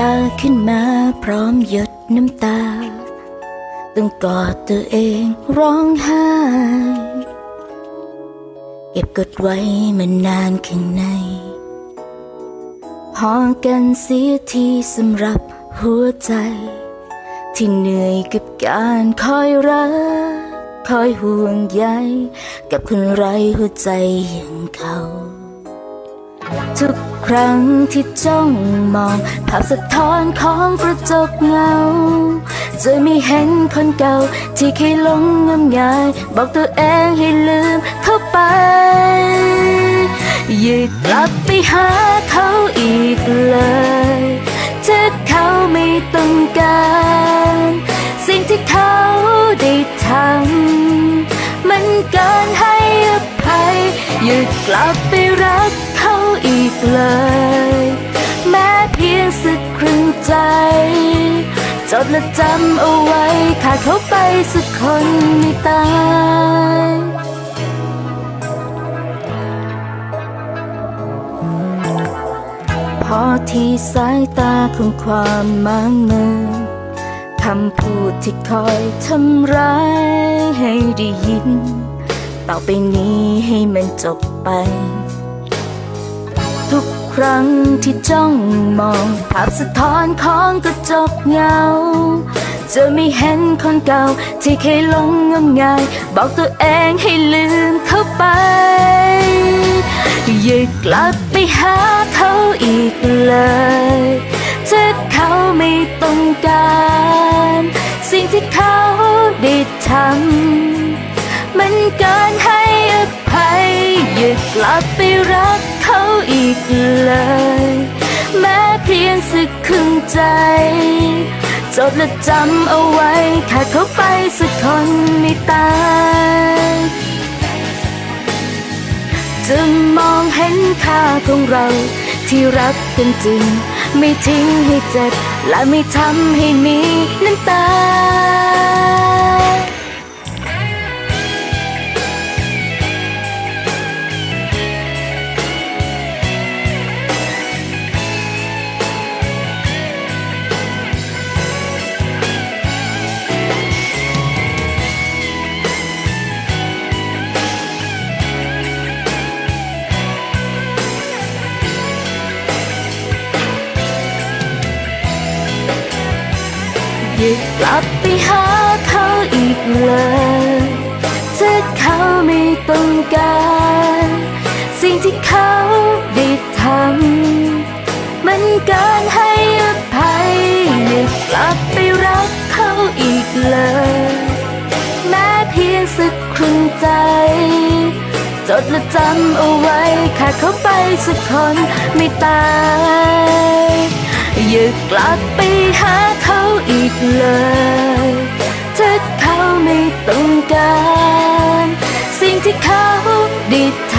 ตาขึ้นมาพร้อมหยดน้ำตา ต้องกอดตัวเองร้องไห้ เก็บกดไว้มานานข้างใน พอกันเสียทีสำหรับหัวใจ ที่เหนื่อยกับการคอยรัก คอยห่วงใยกับคนไร้หัวใจอย่างเขา ทุกครั้งที่จ้องมอง ภาพสะท้อนของกระจกเงา จะไม่เห็นคนเก่า ที่เคยหลงงมงาย บอกตัวเองให้ลืมเขาไปอย่ากลับไปหาเขาอีกเลยถ้าเขาไม่ต้องการ สิ่งที่เขาได้ทำมันเกินให้อภัยอย่ากลับไปรัก อีกเลย แม้เพียงสักครึ่งใจ จดและจำเอาไว้ ขาดเขาไปสักคนไม่ตายพอที่สายตาของความมังมือคำพูดที่คอยทำร้ายให้ได้ยิน ต่อไปนี้ให้มันจบไป ทุกครั้งที่จ้องมองภาพสะท้อนของกระจกเงา จะไม่เห็นคนเก่าที่เคยหลงงมงายบอกตัวเองให้ลืมเขาไปอย่ากลับไปหาเขาอีกเลยถ้าเขาไม่ต้องการ สิ่งที่เขาได้ทำมันเกินให้ อย่ากลับไปรักเขาอีกเลย แม้เพียงสักครึ่งใจ จดและจำเอาไว้ขาดเขาไปสักคนไม่ตายจะมองเห็นค่าของเราที่รักกันจริง ไม่ทิ้งให้เจ็บ และไม่ทำให้มีน้ำตา อย่ากลับไปหาเขาอีกเลยถ้าเขาไม่ต้องการ สิ่งที่เขาได้ทำมันเกินให้อภัยอย่ากลับไปรักเขาอีกเลย แม้เพียงสักครึ่งใจ จดและจำเอาไว้ขาดเขาไปสักคนไม่ตาย อย่ากลับไปหาเขาอีกเลย ถ้าเขาไม่ต้องการ สิ่งที่เขาได้ท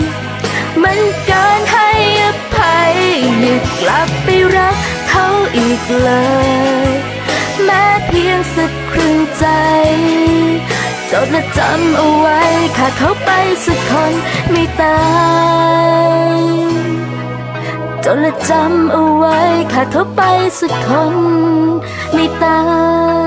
ำมันเกินให้อภัยอย่ากลับไปรักเขาอีกเลย แม้เพียงสักครึ่งใจจดและจำเอาไว้ขาดเขาไปสักคนไม่ตาย จนละจำเอาไว้ขาดเขาไปสักคนไม่ตาย